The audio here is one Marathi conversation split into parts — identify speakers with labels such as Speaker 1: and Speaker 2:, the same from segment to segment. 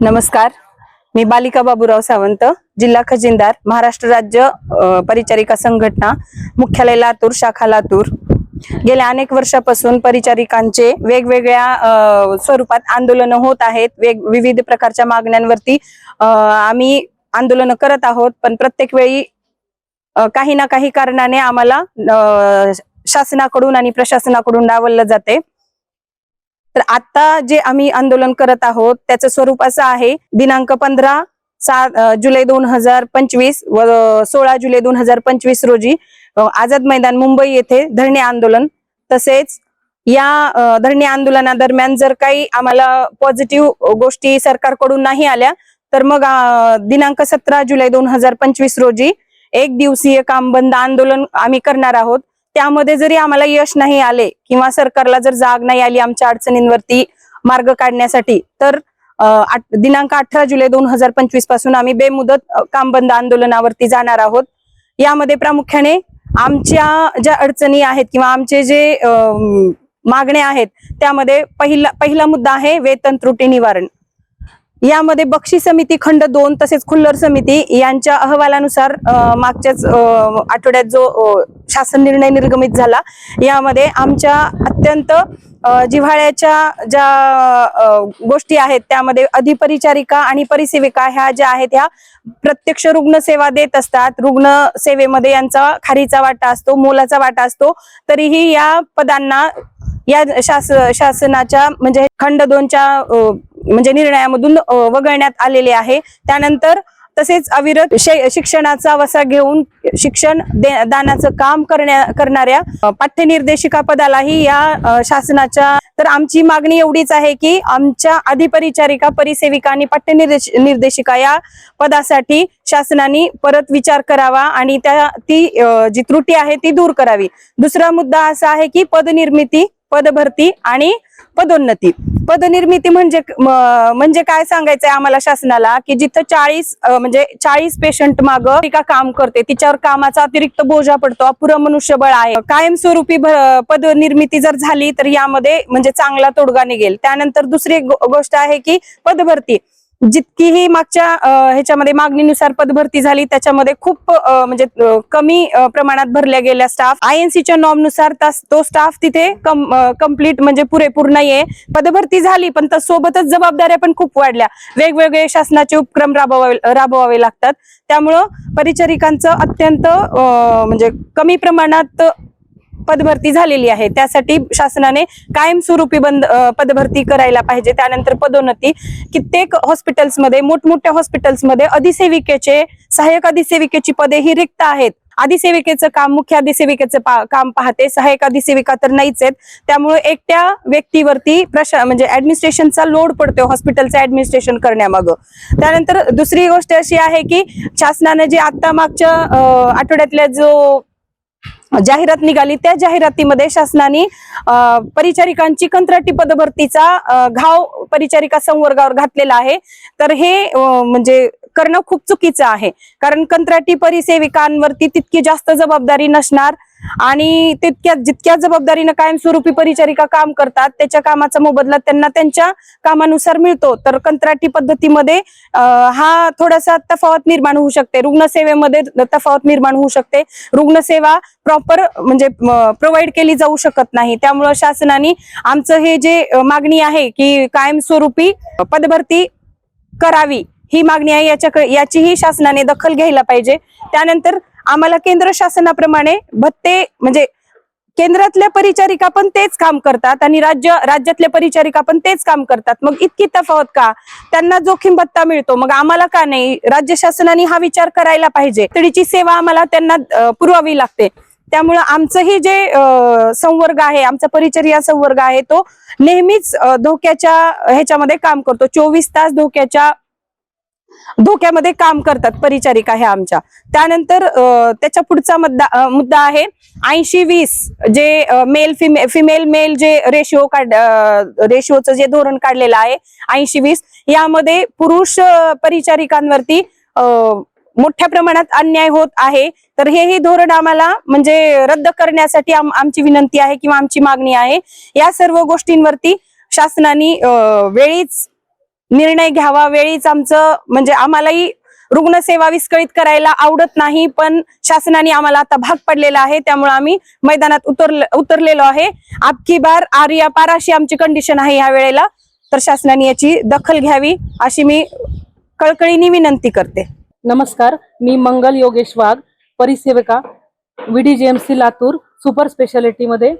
Speaker 1: नमस्कार. मी बालिका बाबूराव सावंत जिल्हा खजिनदार महाराष्ट्र राज्य परिचारिका संघटना मुख्यालय लातूर शाखा लातूर. गेल्या अनेक वर्षापासून परिचारिकांचे वेगवेगळ्या स्वरूपात आंदोलनं होत आहेत. वेग विविध प्रकारच्या मागण्यांवरती आम्ही आंदोलनं करत आहोत. पण प्रत्येक वेळी काही ना काही कारणाने आम्हाला शासनाकडून आणि प्रशासनाकडून डावललं जाते. तर आता जे आम्ही आंदोलन करत आहोत त्याचं स्वरूप असं आहे दिनांक पंधरा सात जुलै दोन हजार पंचवीस व सोळा जुलै दोन हजार पंचवीस रोजी आझाद मैदान मुंबई येथे धरणे आंदोलन तसेच या धरणे आंदोलनादरम्यान जर काही आम्हाला पॉझिटिव्ह गोष्टी सरकारकडून नाही आल्या तर मग दिनांक सतरा जुलै दोन हजार पंचवीस रोजी एक दिवसीय काम बंद आंदोलन आम्ही करणार आहोत. त्यामध्ये जरी आम्हाला यश नाही आले किंवा सरकारला जर जाग नाही आली आमच्या अडचणींवरती मार्ग काढण्यासाठी तर दिनांक अठरा जुलै दोन हजार पंचवीसपासून आम्ही बेमुदत काम बंद आंदोलनावरती जाणार आहोत. यामध्ये प्रामुख्याने आमच्या ज्या अडचणी आहेत किंवा आमचे जे मागण्या आहेत त्यामध्ये पहिला पहिला मुद्दा आहे वेतन त्रुटी निवारण. यामध्ये बक्षी समिती खंड दोन तसेच खुल्लर समिती यांच्या अहवालानुसार मागच्याच अ, आठवड्यात जो शासन निर्णय निर्गमित झाला यामध्ये आमच्या अत्यंत जिव्हाळ्याच्या ज्या अ, गोष्टी आहेत त्यामध्ये अधिपरिचारिका आणि परिसेविका ह्या ज्या आहेत ह्या प्रत्यक्ष रुग्णसेवा देत असतात. रुग्ण सेवेमध्ये यांचा खारीचा वाटा असतो मोलाचा वाटा असतो. तरीही या पदांना या शास शासनाच्या म्हणजे खंड दोनच्या म्हणजे निर्णयामधून वगळण्यात आलेले आहे. त्यानंतर तसेच अविरत शिक्षणाचा वसा घेऊन शिक्षण दे- दानाचं काम करण्या करणाऱ्या पाठ्यनिर्देशिका पदालाही या शासनाच्या तर आमची मागणी एवढीच आहे की आमच्या अधिपरिचारिका परिसेविका आणि पाठ्यनिर्देश निर्देशिका या पदासाठी शासनाने परत विचार करावा आणि त्या ती जी त्रुटी आहे ती दूर करावी. दुसरा मुद्दा असा आहे की पदनिर्मिती पदभरती आणि पदोन्नती. पदनिर्मिती म्हणजे म्हणजे काय सांगायचंय आम्हाला शासनाला? की जिथं चाळीस म्हणजे चाळीस पेशंट माग का काम करते तिच्यावर कामाचा अतिरिक्त बोजा पडतो अपुरं मनुष्यबळ आहे. कायमस्वरूपी पदनिर्मिती जर झाली तर यामध्ये म्हणजे चांगला तोडगा निघेल. त्यानंतर दुसरी गोष्ट आहे की पदभरती. जितकीही मागच्या ह्याच्यामध्ये मागणीनुसार पदभरती झाली त्याच्यामध्ये खूप म्हणजे कमी प्रमाणात भरल्या गेल्या स्टाफ आयएनसीच्या नॉर्मनुसार तास- तो स्टाफ तिथे कंप्लीट म्हणजे पुरेपूर नाहीये. पदभरती झाली पण त्या सोबतच जबाबदाऱ्या पण खूप वाढल्या. वेगवेगळे शासनाचे उपक्रम राबवावे राबवावे लागतात. त्यामुळं परिचारिकांचं अत्यंत म्हणजे कमी प्रमाणात पदभरती झालेली आहे. त्यासाठी शासनाने कायमस्वरूपी बंद पदभरती करायला पाहिजे. त्यानंतर पदोन्नती कित्येक हॉस्पिटल्समध्ये मोठमोठ्या हॉस्पिटल्समध्ये अधिसेविकेचे सहाय्यक अधिसेविकेची पदे ही रिक्त आहेत. अधिसेविकेचं काम मुख्य अधिसेविकेचं पा- काम पाहते. सहाय्यक अधिसेविका तर नाहीच आहेत. त्यामुळे एकट्या व्यक्तीवरती प्रशा म्हणजे ऍडमिनिस्ट्रेशनचा लोड पडतो हॉस्पिटलचं ऍडमिनिस्ट्रेशन करण्यामागं. त्यानंतर दुसरी गोष्ट अशी आहे की शासनाने जे आता मागच्या आठवड्यातल्या जो जाहिरात निघाली. त्या जाहिरातीमध्ये शासनाने परिचारिकांची कंत्राटी पदभरतीचा घाव परिचारिका संवर्गावर घातलेला आहे. तर हे म्हणजे करणं खूप चुकीचं आहे. कारण कंत्राटी परिसेविकांवरती तितकी जास्त जबाबदारी नसणार. आणि तितक्या जितक्या जबाबदारीनं कायमस्वरूपी परिचारिका काम करतात त्याच्या कामाचा मोबदला त्यांना त्यांच्या कामानुसार मिळतो. तर कंत्राटी पद्धतीमध्ये हा थोडासा तफावत निर्माण होऊ शकते. रुग्णसेवेमध्ये तफावत निर्माण होऊ शकते. रुग्णसेवा प्रॉपर म्हणजे प्रोव्हाइड केली जाऊ शकत नाही. त्यामुळं शासनाने आमचं हे जे मागणी आहे की कायमस्वरूपी पदभरती करावी ही मागणी आहे याच्या याचीही शासनाने दखल घ्यायला पाहिजे. त्यानंतर आम्हाला केंद्र शासनाप्रमाणे भत्ते म्हणजे केंद्रातल्या परिचारिका पण तेच काम करतात आणि राज्य राज्यातल्या परिचारिका पण तेच काम करतात. मग इतकी तफावत का? त्यांना जोखीम भत्ता मिळतो. मग आम्हाला का नाही? राज्य शासनाने हा विचार करायला पाहिजे. तडीची सेवा आम्हाला त्यांना पुरवावी लागते. त्यामुळं आमचंही जे संवर्ग आहे आमचा परिचर्या संवर्ग आहे तो नेहमीच धोक्याच्या ह्याच्यामध्ये काम करतो. चोवीस तास धोक्याच्या धोक्यामध्ये काम करतात परिचारिका ह्या आमच्या. त्यानंतर त्याच्या पुढचा मुद्दा मुद्दा आहे ऐंशी वीस जे मेल फिमेल फिमेल मेल जे रेशिओ काढ रेशिओचं जे धोरण काढलेलं आहे ऐंशी वीस यामध्ये पुरुष परिचारिकांवरती मोठ्या प्रमाणात अन्याय होत आहे. तर हेही धोरण आम्हाला म्हणजे रद्द करण्यासाठी आम- आमची विनंती आहे किंवा आमची मागणी आहे. या सर्व गोष्टींवरती शासनाने वेळीच निर्णय घ्यावा. वेळीच आमचं म्हणजे आम्हालाही रुग्णसेवा विस्कळीत करायला आवडत नाही पण शासनाने आम्हाला आता भाग पडलेला आहे. त्यामुळे आम्ही मैदानात उतरल उतरलेलो आहे. आपकी बार आर्या पार अशी आमची कंडिशन आहे या वेळेला. तर शासनाने याची दखल घ्यावी अशी मी कळकळीने विनंती करते.
Speaker 2: नमस्कार मी मंगल योगेश वाघ परिसेविका सी लातूर सुपर स्पेशालिटीमध्ये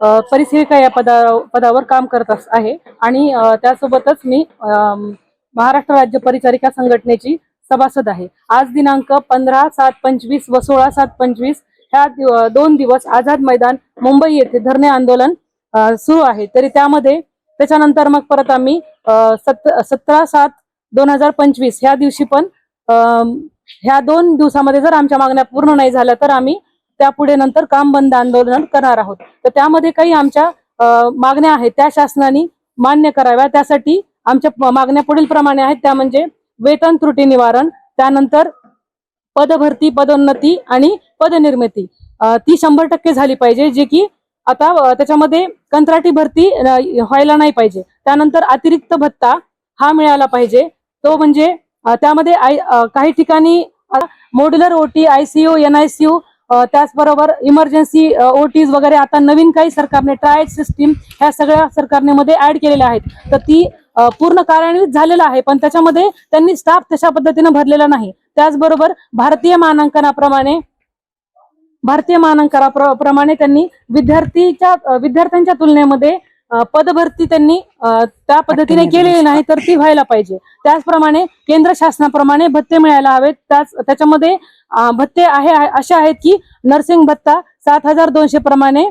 Speaker 2: परिसेविका या पदा पदावर काम करत अस- आहे. आणि त्यासोबतच मी महाराष्ट्र राज्य परिचारिका संघटनेची सभासद आहे. आज दिनांक पंधरा सात पंचवीस व सोळा सात पंचवीस ह्या दिव- दोन दिवस आझाद मैदान मुंबई येथे धरणे आंदोलन सुरू आहे. तरी त्यामध्ये त्याच्यानंतर मग परत आम्ही सत सतरा सात दोन हजार पंचवीस ह्या दिवशी पण ह्या दोन दिवसामध्ये जर आमच्या मागण्या पूर्ण नाही झाल्या तर आम्ही त्यापुढे नंतर काम बंद आंदोलन करणार आहोत. तर त्यामध्ये काही आमच्या मागण्या आहेत. त्या शासनाने मान्य कराव्या. त्यासाठी आमच्या मागण्या पुढील प्रमाणे आहेत. त्या म्हणजे वेतन त्रुटी निवारण त्यानंतर पदभरती पदोन्नती आणि पदनिर्मिती. ती शंभर टक्के झाली पाहिजे जे की आता त्याच्यामध्ये कंत्राटी भरती व्हायला नाही पाहिजे. त्यानंतर अतिरिक्त भत्ता हा मिळाला पाहिजे. तो म्हणजे त्यामध्ये काही ठिकाणी मॉड्युलर ओटी आयसीयू एनआयसीयू त्याचबरोबर इमर्जन्सी ओटीज वगैरे आता नवीन काही सरकारने ट्रायल सिस्टीम ह्या सगळ्या सरकारने मध्ये ऍड केलेल्या आहेत. तर ती पूर्ण कार्यान्वित झालेला आहे पण त्याच्यामध्ये त्यांनी स्टाफ तशा पद्धतीनं भरलेला नाही. त्याचबरोबर भारतीय मानांकनाप्रमाणे भारतीय मानांकनाप्रमाणे त्यांनी विद्यार्थीच्या विद्यार्थ्यांच्या तुलनेमध्ये पदभरती त्यांनी त्या पद्धतीने केलेली नाही तर ती व्हायला पाहिजे. त्याचप्रमाणे केंद्र शासनाप्रमाणे भत्ते मिळायला हवेत. त्याच त्याच्यामध्ये भत्ते आहे असे आहेत की नर्सिंग भत्ता सात हजार दोनशे प्रमाणे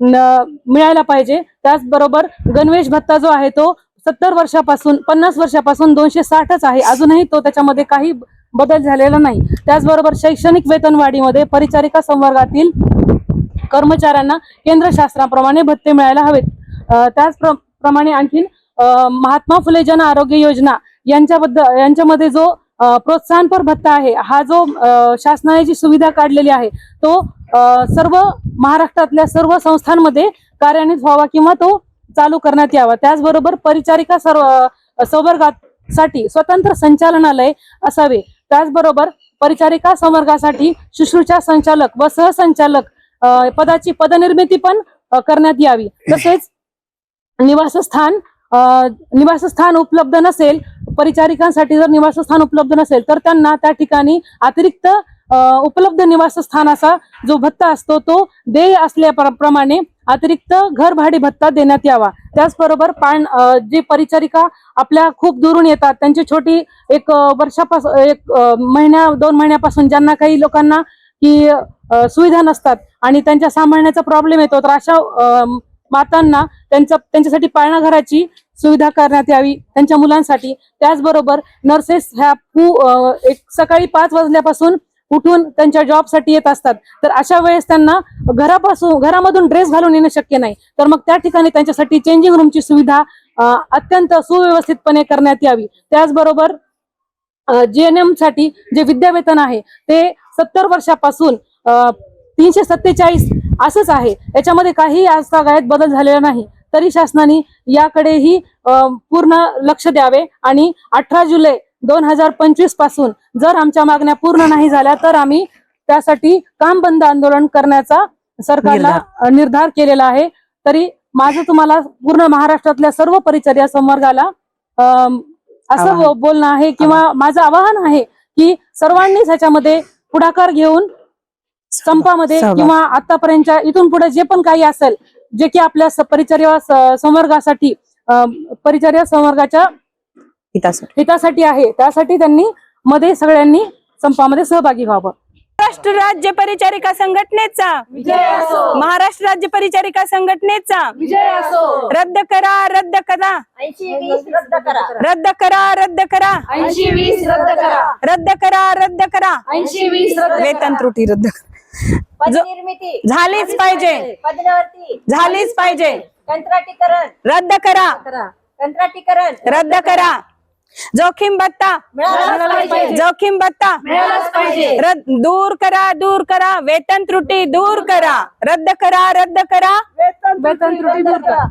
Speaker 2: मिळायला पाहिजे. त्याचबरोबर गणवेश भत्ता जो आहे तो सत्तर वर्षापासून पन्नास वर्षापासून दोनशे साठच आहे. अजूनही तो त्याच्यामध्ये काही बदल झालेला नाही. त्याचबरोबर शैक्षणिक वेतनवाढीमध्ये परिचारिका संवर्गातील कर्मचाऱ्यांना केंद्र शासनाप्रमाणे भत्ते मिळायला हवेत. त्याचप्रमाणे प्रमाणे आणखीन महात्मा फुले जन आरोग्य योजना यांच्याबद्दल यांच्यामध्ये जो प्रोत्साहनपर भत्ता आहे हा जो शासनाने जी सुविधा काढलेली आहे तो सर्व महाराष्ट्रातल्या सर्व संस्थांमध्ये कार्यान्वित व्हावा किंवा तो चालू करण्यात यावा. त्याचबरोबर परिचारिका सर्व संवर्गासाठी स्वतंत्र संचालनालय असावे. त्याचबरोबर परिचारिका संवर्गासाठी शुश्रूषा संचालक व सहसंचालक पदाची पदनिर्मिती पण करण्यात यावी. तसेच निवासस्थान निवासस्थान उपलब्ध नसेल परिचारिकांसाठी जर निवासस्थान उपलब्ध नसेल तर त्यांना त्या ठिकाणी अतिरिक्त उपलब्ध निवासस्थानाचा जो भत्ता असतो तो देय असल्याप्रमाणे अतिरिक्त घर भाडे भत्ता देण्यात यावा. त्याचबरोबर पाण जे परिचारिका आपल्या खूप दुरून येतात त्यांची छोटी एक वर्षापासून एक महिन्या दोन महिन्यापासून ज्यांना काही लोकांना की सुविधा नसतात आणि त्यांच्या सांभाळण्याचा प्रॉब्लेम येतो तर अशा मातांना त्यांच्या त्यांच्यासाठी पाळणा घराची सुविधा करण्यात यावी त्यांच्या मुलांसाठी. त्याचबरोबर नर्सेस ह्या पू एक सकाळी पाच वाजल्यापासून उठून त्यांच्या जॉबसाठी येत असतात. तर अशा वेळेस त्यांना घरापासून घरामधून ड्रेस घालून येणं शक्य नाही. तर मग त्या ठिकाणी त्यांच्यासाठी चेंजिंग रूमची सुविधा अत्यंत सुव्यवस्थितपणे करण्यात यावी. त्याचबरोबर जीएनएमसाठी जे विद्यावेतन आहे ते सत्तर वर्षापासून तीनशे सत्तेचाळीस असंच आहे. याच्यामध्ये काही आजतागायत बदल झालेला नाही. तरी शासनाने याकडेही पूर्ण लक्ष द्यावे आणि अठरा जुलै दोन हजार पंचवीसपासून जर आमच्या मागण्या पूर्ण नाही झाल्या तर आम्ही त्यासाठी काम बंद आंदोलन करण्याचा सरकारला निर्धार. केलेला आहे. तरी माझं तुम्हाला पूर्ण महाराष्ट्रातल्या सर्व परिचर्या संवर्गाला असं बोलणं आहे किंवा माझं आवाहन आहे की सर्वांनीच ह्याच्यामध्ये पुढाकार घेऊन संपामध्ये. किंवा आतापर्यंतच्या इथून पुढे जे पण काही असेल जे की आपल्या परिचर्या संवर्गासाठी परिचर्या संवर्गाच्या
Speaker 1: हितासाठी.
Speaker 2: आहे. त्यासाठी त्यांनी मध्ये सगळ्यांनी संपामध्ये सहभागी व्हावं.
Speaker 1: महाराष्ट्र राज्य परिचारिका संघटनेचा. महाराष्ट्र राज्य परिचारिका संघटनेचा. रद्द करा रद्द करा.
Speaker 3: रद्द करा.
Speaker 1: रद्द करा रद्द करा.
Speaker 3: रद्द करा.
Speaker 1: रद्द करा रद्द करा.
Speaker 3: ऐंशी वीस रद्द
Speaker 1: वेतन त्रुटी रद्द करा. झालीच पाहिजे. झालीच पाहिजे.
Speaker 3: कंत्राटीकरण.
Speaker 1: रद्द करा.
Speaker 3: करा कंत्राटीकरण.
Speaker 1: रद्द करा. जोखीम भत्ता.
Speaker 3: पाहिजे.
Speaker 1: जोखीम भत्ता.
Speaker 3: मिळालाच पाहिजे.
Speaker 1: रद्द दूर करा दूर करा. वेतन त्रुटी दूर करा. रद्द करा रद्द करा.
Speaker 2: वेतन त्रुटी दूर करा.